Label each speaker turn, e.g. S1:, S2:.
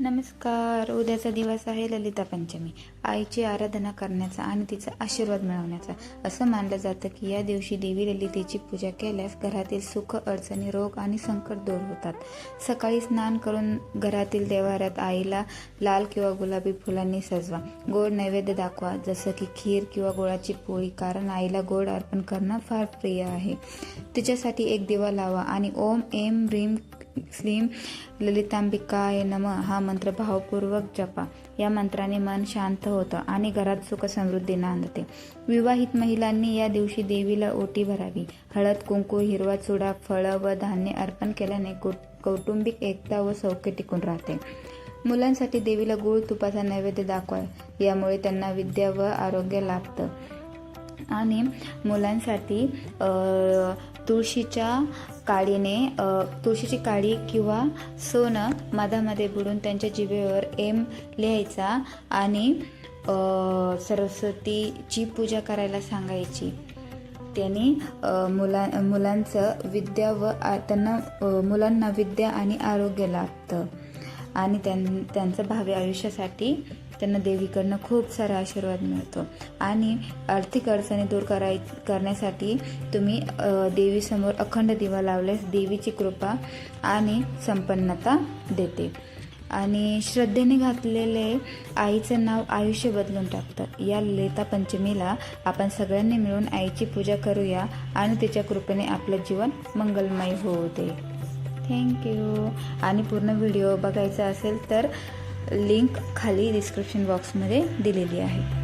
S1: नमस्कार. उद्याचा दिवस आहे ललिता पंचमी. आईची आराधना करण्याचा आणि तिचा आशीर्वाद मिळवण्याचा. असं मानलं जातं की या दिवशी देवी ललितेची पूजा केल्यास घरातील सुख अडचणी रोग आणि संकट दूर होतात. सकाळी स्नान करून घरातील देवाऱ्यात आईला लाल किंवा गुलाबी फुलांनी सजवा. गोड नैवेद्य दाखवा. जसं की खीर किंवा गोळाची पोळी कारण आईला गोड अर्पण करणं फार प्रिय आहे. तिच्यासाठी एक दिवा लावा आणि ओम एम रीम श्रीम ललितांबिकाय नम हा मंत्र भावपूर्वक जपा. या मंत्राने मन शांत होतं आणि घरात सुख समृद्धी नांदते. विवाहित महिलांनी या दिवशी देवीला ओटी भरावी. हळद कुंकू हिरवा चुडा फळं व धान्य अर्पण केल्याने कौटुंबिक एकता व सौख्य टिकून राहते. मुलांसाठी देवीला गुळ तुपाचा नैवेद्य दाखवा. यामुळे त्यांना विद्या व आरोग्य लाभतं. आणि मुलांसाठी तुळशीच्या काडीने तुळशीची काडी किंवा सोनं मधामध्ये बुडून त्यांच्या जिभेवर एम लिहायचा आणि सरस्वतीची पूजा करायला सांगायची. त्यांनी मुला मुलांचं विद्या व त्यांना मुलांना विद्या आणि आरोग्य लाभतं. आणि त्यां त्यांचं भावी आयुष्यासाठी त्यांना देवीकडनं खूप सारा आशीर्वाद मिळतो. आणि आर्थिक अडचणी दूर कराय करण्यासाठी तुम्ही देवीसमोर अखंड दिवा लावल्यास देवीची कृपा आणि संपन्नता देते. आणि श्रद्धेने घातलेले आईचं नाव आयुष्य बदलून टाकतं. या ललिता पंचमीला आपण सगळ्यांनी मिळून आईची पूजा करूया आणि तिच्या कृपेने आपलं जीवन मंगलमय होऊ दे. थँक्यू आणि पूर्ण व्हिडिओ बघायचा असेल तर लिंक खाली डिस्क्रिप्शन बॉक्समध्ये दिलेली आहे.